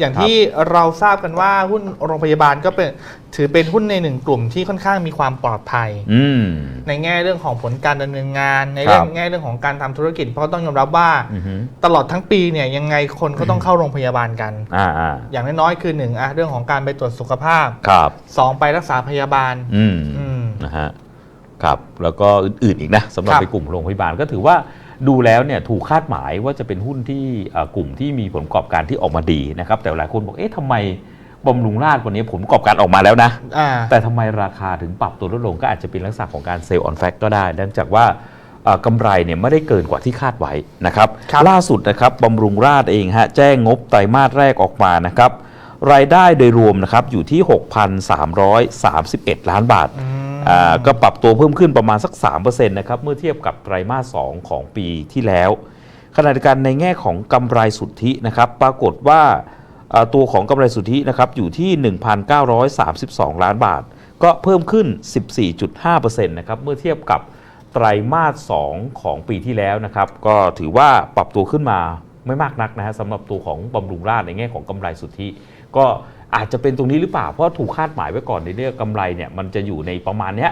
อย่างครับที่เราทราบกันว่าหุ้นโรงพยาบาลก็เป็นถือเป็นหุ้นในหนึ่งกลุ่มที่ค่อนข้างมีความปลอดภัยอืมในแง่เรื่องของผลการดำเนินงาน ในเรื่องครับแง่เรื่องของการทำธุรกิจ เพราะต้องยอมรับว่าอือหือตลอดทั้งปีเนี่ยยังไงคนก็ต้องเข้าโรงพยาบาลกันอ่าอ่าอย่างน้อยๆคือหนึ่งอะเรื่องของการไปตรวจสุขภาพครับสองไปรักษาพยาบาลอืมอืมนะฮะครับแล้วก็อื่นๆอีกนะสำหรับครับในกลุ่มโรงพยาบาลก็ถือว่า ดูแล้วเนี่ยถูกคาดหมายว่าจะเป็นหุ้นที่เอ่อกลุ่มที่มีผลประกอบการที่ออกมาดีนะครับ แต่หลายคนบอกเอ๊ะทำไมบำรุงราชวันนี้ผลประกอบการออกมาแล้วนะอ่าแต่ทำไมราคาถึงปรับตัวลดลงก็อาจจะเป็นลักษณะของการเซลล์ออนแฟกก็ได้เนื่องจากว่าเอ่อกำไรเนี่ยไม่ได้เกินกว่าที่คาดไว้นะครับครับล่าสุดนะครับบำรุงราชเองฮะแจ้งงบไตรมาสแรกออกมานะครับรายได้โดยรวมนะครับอยู่ที่ 6,331 ล้านบาทอืมอ่า ก็ปรับตัวเพิ่มขึ้นประมาณสัก 3%นะครับเมื่อเทียบกับไตรมาส 2 ของปีที่แล้วขณะเดียวกันในแง่ของกำไรสุทธินะครับปรากฏว่าตัวของกำไรสุทธินะครับอยู่ที่ 1,932 ล้านบาท ก็เพิ่มขึ้น 14.5%นะครับเมื่อเทียบกับไตรมาส 2 ของปีที่แล้วนะครับก็ถือว่าปรับตัวขึ้นมาไม่มากนักนะฮะสำหรับตัวของบำรุงราชในแง่ของกำไรสุทธิ ก็ อาจจะเป็นตรงนี้หรือเปล่า เพราะถูกคาดหมายไว้ก่อนในเรื่องกำไรเนี่ยมันจะอยู่ในประมาณเนี้ย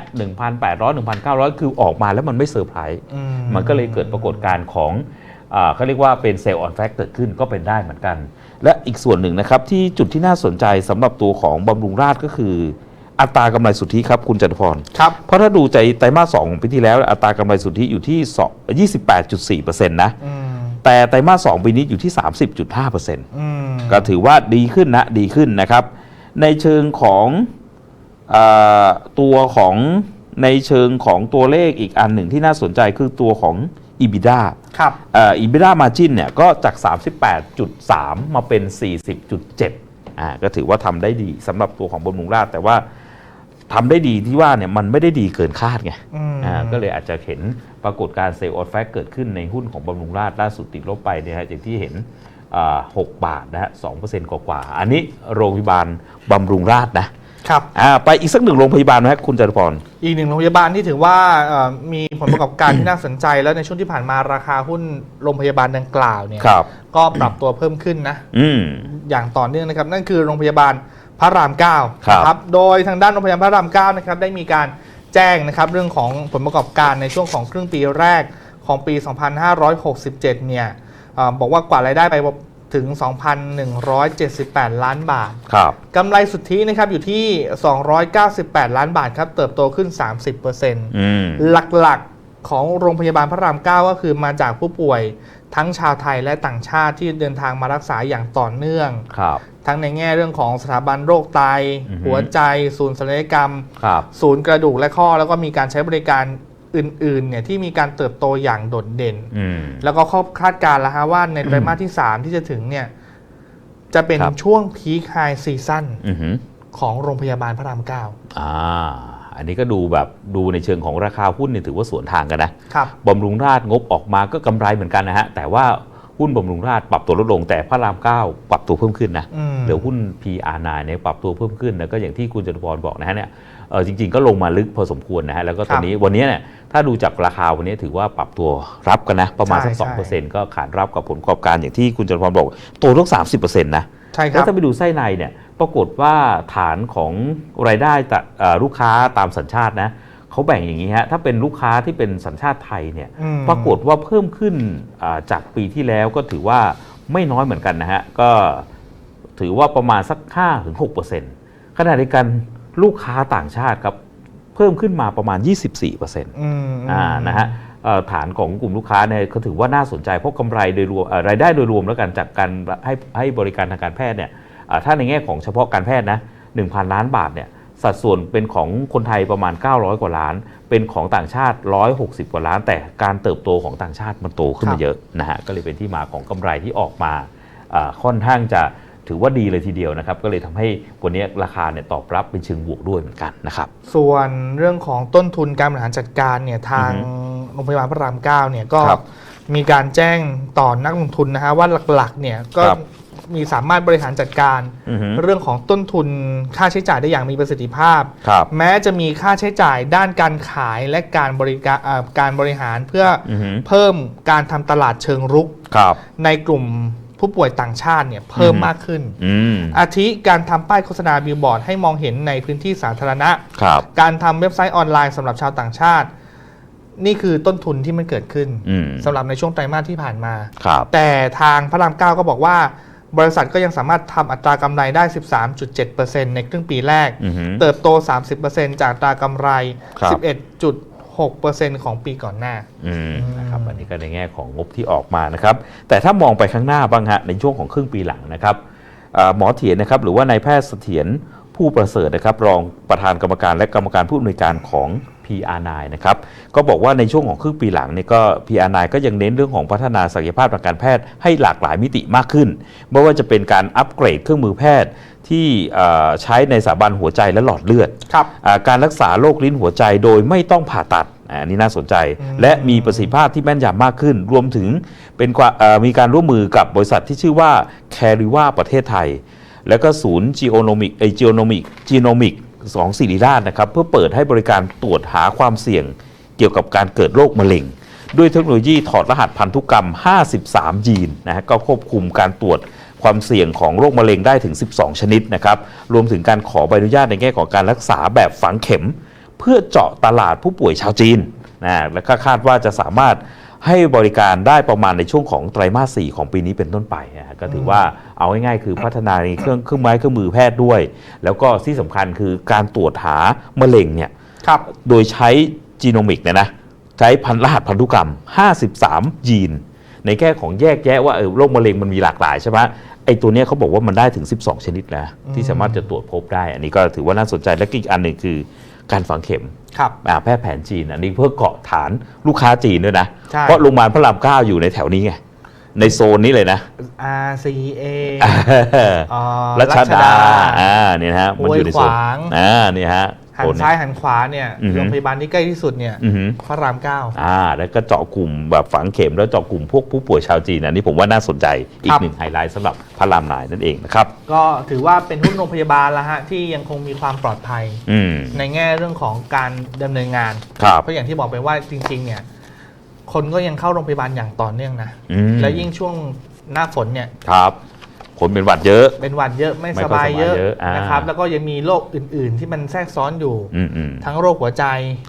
1,800 1,900 คือออกมาแล้วมันไม่เซอร์ไพรส์อืมันก็เลยเกิดปรากฏการณ์ของอาเขาเรียกว่าเป็นเซลล์ออนแฟกเกิดขึ้นก็เป็นได้เหมือนกัน และอีกส่วนหนึ่งนะครับที่จุดที่น่าสนใจสำหรับตัวของบำรุงราชก็คือ อัตรากำไรสุทธิครับคุณจตุพรครับเพราะถ้าดูใจไตรมาสสองของปีที่แล้ว อัตรากำไรสุทธิอยู่ที่2 28.4%นะอืม แต่ไตรมาสสองปีนี้อยู่ที่ 30.5%อืมก็ถือว่าดีขึ้นนะดีขึ้นนะครับ ในเชิงของเออตัวของในเชิงของตัวเลขอีกอันหนึ่งที่น่าสนใจคือตัวของ EBITDA ครับเอ่อ EBITDA margin เนี่ยก็จาก 38.3 มาเป็น 40.7อ่าก็ถือว่าทำได้ดีสำหรับตัวของบำรุงราชแต่ว่า ทำได้ดีที่ว่าเนี่ยมันไม่ได้ดีเกินคาดไงอืมอ่าก็เลยอาจจะเห็นปรากฏการเซลล์ออฟแฟกเกิดขึ้นในหุ้นของบำรุงราชล่าสุดติดลบไปเนี่ยฮะอย่างที่เห็นอ่า6บาทนะฮะ2%กว่าๆอันนี้โรงพยาบาลบำรุงราชนะครับอ่าไปอีกสักหนึ่งโรงพยาบาลนะฮะคุณจตุพรอีกหนึ่งโรงพยาบาลที่ถือว่าเอ่อมีผลประกอบการที่น่าสนใจแล้วในช่วงที่ผ่านมาราคาหุ้นโรงพยาบาลดังกล่าวเนี่ยครับก็ปรับตัวเพิ่มขึ้นนะอืมอย่างต่อเนื่องนะครับ นั่นคือโรงพยาบาล พระรามเก้าครับนะครับโดยทางด้านโรงพยาบาลพระรามเก้านะครับได้มีการแจ้งนะครับเรื่องของผลประกอบการในช่วงของครึ่งปีแรกของปี 2567 เนี่ยเอ่อบอกว่ากว่ารายได้ไปถึง 2,178 ล้านบาทครับกำไรสุทธินะครับอยู่ที่ 298 ล้านบาทครับ เติบโตขึ้น 30%อืมหลักๆของโรงพยาบาลพระราม 9 ก็คือมาจากผู้ป่วย ทั้งชาวไทยและต่างชาติที่เดินทางมารักษาอย่างต่อเนื่อง ครับ ทั้งในแง่เรื่องของสถาบันโรคไต อือฮึ หัวใจ ศูนย์ศัลยกรรม ครับ ศูนย์กระดูกและข้อ แล้วก็มีการใช้บริการอื่นๆเนี่ยที่มีการเติบโตอย่างโดดเด่น อืม แล้วก็คาดการณ์แล้วฮะว่าในไตรมาสที่ 3 ที่จะถึงเนี่ยจะเป็นครับ ช่วงพีคไฮซีซั่นอือหือของโรงพยาบาลพระรามอ่า อันนี้ก็ดูแบบดูในเชิงของราคาหุ้นเนี่ยถือว่าสวนทางกันนะ9ครับบำรุงราชงบออกมาก็กำไรเหมือนกันนะฮะ แต่ว่าหุ้นบำรุงราชปรับตัวลดลง แต่พระราม9ปรับตัวเพิ่มขึ้นนะอืมเหลือหุ้น PR9 เนี่ยปรับตัวเพิ่มขึ้นแล้วก็อย่างที่คุณจตุพรบอกนะฮะเนี่ยเออจริงๆก็ลงมาลึกพอสมควรนะฮะแล้วก็ตอนนี้วันนี้เนี่ยถ้าดูจากราคาวันนี้ถือว่าปรับตัวรับกันนะ ประมาณสักใช่สองใช่เปอร์เซ็นต์ก็ขานรับกับผลประกอบการอย่างที่คุณจตุพรบอกโตต้องสามสิบเปอร์เซ็นต์นะใช่คแล้รัวบถ้าไปดูไส้ในเนี่ย ปรากฏว่าฐานของรายได้แต่เอ่อลูกค้าตามสัญชาตินะเขาแบ่งอย่างนี้ฮะถ้าเป็นลูกค้าที่เป็นสัญชาติไทยเนี่ยอืมปรากฏว่าเพิ่มขึ้นอ่าจากปีที่แล้วก็ถือว่าไม่น้อยเหมือนกันนะฮะก็ถือว่าประมาณสัก 5-6%ขณะเดียวกันลูกค้าต่างชาติครับเพิ่มขึ้นมาประมาณ 24%อืมอ่านะฮะเอ่อฐานของกลุ่มลูกค้าเนี่ยเขาถือว่าน่าสนใจเพราะกำไรโดยรวมเอ่อรายได้โดยรวมแล้วกันจากการให้ให้บริการทางการแพทย์เนี่ยอ่า ถ้าในแง่ของเฉพาะการแพทย์นะ1,000 ล้านบาทเนี่ยสัดส่วนเป็นของคนไทยประมาณ 900 กว่าล้าน เป็นของต่างชาติ 160 กว่าล้าน แต่การเติบโตของต่างชาติมันโตขึ้นครัมาบเยอะนะฮะก็เลยเป็นที่มาของกำไรที่ออกมาอ่าค่อนข้างจะถือว่าดีเลยทีเดียวนะครับ ก็เลยทำให้วันนี้ราคาเนี่ยตอบรับเป็นเชิงบวกด้วยเหมือนกันนะครับ ส่วนเรื่องของต้นทุนการบริหารจัดการเนี่ยทางอือฮึโรงพยาบาลพระรามเก้าเนี่ยก็ครับมีการแจ้งต่อนักลงทุนนะฮะว่าหลักๆเนี่ยก็ครับ มีสามารถบริหารจัดการ อือฮึเรื่องของต้นทุนค่าใช้จ่ายได้อย่างมีประสิทธิภาพ ครับ แม้จะมีค่าใช้จ่ายด้านการขายและการบริการเอ่อการบริหารเพื่อออือฮึ เพิ่มการทำตลาดเชิงรุก ครับ ในกลุ่มผผู้ป่วยต่างชาติเนี่ยเพิ่มอืมมากขึ้น อืมอาทิการทำป้ายโฆษณาบิลบอร์ดให้มองเห็นในพื้นที่สาธารณะ ครับ การทำเว็บไซต์ออนไลน์สำหรับชาวต่างชาติ นี่คือต้นทุนที่มันเกิดขึ้นอืม สำหรับในช่วงไตรมาสที่ผ่านมา ครับ แต่ทางพระรามเก้าก็บอกว่า บริษัทก็ยังสามารถทำอัตรากำไรได้ 13.7%ในครึ่งปีแรก อือฮึเติบโต 30%จากอัตรากำไร ครับ 11.6%ของปีก่อนหน้า อืมนะครับอันนี้ก็ในแง่ของงบที่ออกมานะครับ แต่ถ้ามองไปข้างหน้าบ้างฮะในช่วงของครึ่งปีหลังนะครับเอ่อหมอเถียนนะครับหรือว่านายแพทย์เสถียรผู้ประเสริฐนะครับ รองประธานกรรมการและกรรมการผู้อำนวยการของ PR9 นะครับก็บอกว่าในช่วงของครึ่งปีหลังเนี่ยก็ PR9 ก็ยังเน้นเรื่องของพัฒนาศักยภาพทางการแพทย์ให้หลากหลายมิติมากขึ้น ไม่ว่าจะเป็นการอัปเกรดเครื่องมือแพทย์ที่เอ่อใช้ในสถาบันหัวใจและหลอดเลือดครับอ่าการรักษาโรคลิ้นหัวใจโดยไม่ต้องผ่าตัดอะอันนี้น่าสนใจอืมและมีประสิทธิภาพที่แม่นยำมากขึ้น รวมถึงเป็นกว่าเอ่อมีการร่วมมือกับบริษัทที่ชื่อว่าแคริว่าประเทศไทย แล้วก็ศูนย์จีโอโนมิกไอจีโอโนมิกจีโนมิก สองศิริราชนะครับเพื่อเปิดให้บริการตรวจหาความเสี่ยงเกี่ยวกับการเกิดโรคมะเร็ง ด้วยเทคโนโลยีถอดรหัสพันธุกรรม 53 ยีนนะฮะก็ควบคุมการตรวจความเสี่ยงของโรคมะเร็งได้ถึง 12 ชนิดนะครับรวมถึงการขอใบอนุญาตในแง่ของการรักษาแบบฝังเข็ม เพื่อเจาะตลาดผู้ป่วยชาวจีนนะและก็คาดว่าจะสามารถ ให้บริการได้ประมาณในช่วงของไตรมาส 4 ของปีนี้เป็นต้นไปนะฮะก็ถือว่าเอาง่ายๆคือพัฒนาในเครื่องเครื่องไม้เครื่องมือแพทย์ด้วย แล้วก็ที่สำคัญคือการตรวจหามะเร็งเนี่ยครับโดยใช้จีโนมิกเนี่ยนะใช้พันรหัสพันธุกรรม 53 ยีน ในแง่ของแยกแยะว่าเออโรคมะเร็งมันมีหลากหลายใช่ไหมไอ้ตัวเนี้ยเขาบอกว่ามันได้ถึง 12 ชนิดนะที่สามารถจะตรวจพบได้ อันนี้ก็ถือว่าน่าสนใจและอีกอันหนึ่งคือ การฝังเข็มครับอ่าแพทย์แผนจีนอันนี้เพื่อเกาะฐานลูกค้าจีนด้วยนะใช่เพราะโรงพยาบาลพระรามเก้าอยู่ในแถวนี้ไง ในโซนนี้เลยนะ RCA อ่ารัชดาอ่าเนี่ยนะฮะมันอยู่ในโซนห้วยขวางอ่าเนี่ยฮะ หันโซนซ้ายหันขวาเนี่ยอือฮึโรงพยาบาลที่ใกล้ที่สุดเนี่ยอือหือพระรามเก้าอ่า แล้วก็เจาะกลุ่มแบบฝังเข็มแล้วเจาะกลุ่มพวกผู้ป่วยชาวจีนอันนี้ผมว่าน่าสนใจอีครักบหนึ่งไฮไลท์สำหรับพระรามนายนั่นเองนะครับ ก็ถือว่าเป็นหุ้นโรงพยาบาลแล้วฮะที่ยังคงมีความปลอดภัยอืมในแง่เรื่องของการดำเนินงานครับเพราะอย่างที่บอกไปว่าจริง ๆ เนี่ย คนก็ยังเข้าโรงพยาบาลอย่างต่อเนื่องนะอืมและยิ่งช่วงหน้าฝนเนี่ยครับ คนเป็นหวัดเยอะ เป็นหวัดเยอะไม่ไม่สค่อยบายเยอะสบายเยอะอ่าน นะครับแล้วก็ยังมีโรคอื่น ๆ ที่มันแทรกซ้อนอยู่ อืมอืมทั้งโรคหัวใจ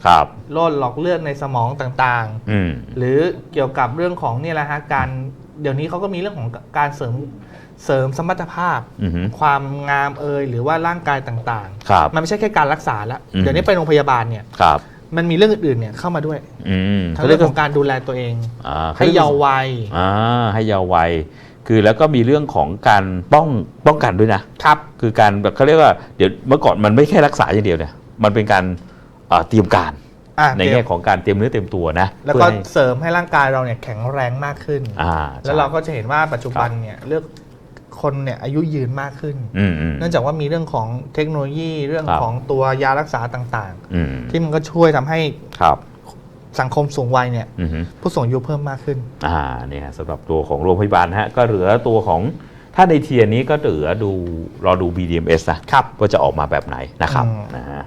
ครับ โรคหลอกเลือดในสมองต่างอืม ๆ หรือเกี่ยวกับเรื่องของเนี่ยแหละฮะการเดี๋ยวนี้เขาก็มีเรื่องของการเสริมเสริมสมรรถภาพ อือหือ ความงามเอยหรือว่าร่างกายต่างครับๆมันไม่ใช่แค่การรักษาแล้วอืม เดี๋ยวนี้ไปโรงพยาบาลเนี่ยครับ มันมีเรื่องอื่นๆเนี่ยเข้ามาด้วยอืมทั้งเรื่องของการดูแลตัวเอง อ่าให้เยาว์วัย อ่าให้เยาว์วัย คือแล้วก็มีเรื่องของการป้องป้องกันด้วยนะครับคือการแบบเขาเรียกว่าเดี๋ยวเมื่อก่อนมันไม่แค่รักษาอย่างเดียวเนี่ยมันเป็นการอ่าเตรียมการ อะในแง่ของการเตรียมเนื้อเตรียมตัวนะแล้วก็เพื่อให้ เสริมให้ร่างกายเราเนี่ยแข็งแรงมากขึ้น อ่าแล้วเราก็จะเห็นว่าปัจจุบันเนี่ยเลือกคนเนี่ยอายุยืนมากขึ้น อืมอืม เนื่องจากว่ามีเรื่องของเทคโนโลยีเรื่องครับ ของตัวยารักษาต่างอืมๆ ที่มันก็ช่วยทำให้ครับ สังคมสูงวัยเนี่ยอือฮึผู้สูงอายุเพิ่มมากขึ้น อ่าเนี่ยสำหรับตัวของโรงพยาบาลฮะก็เหลือตัวของถ้าในเทียร์นี้ก็เหลือดูรอดู BDMS นะครับว่าจะออกมาแบบไหนนะครับอืมนะฮะ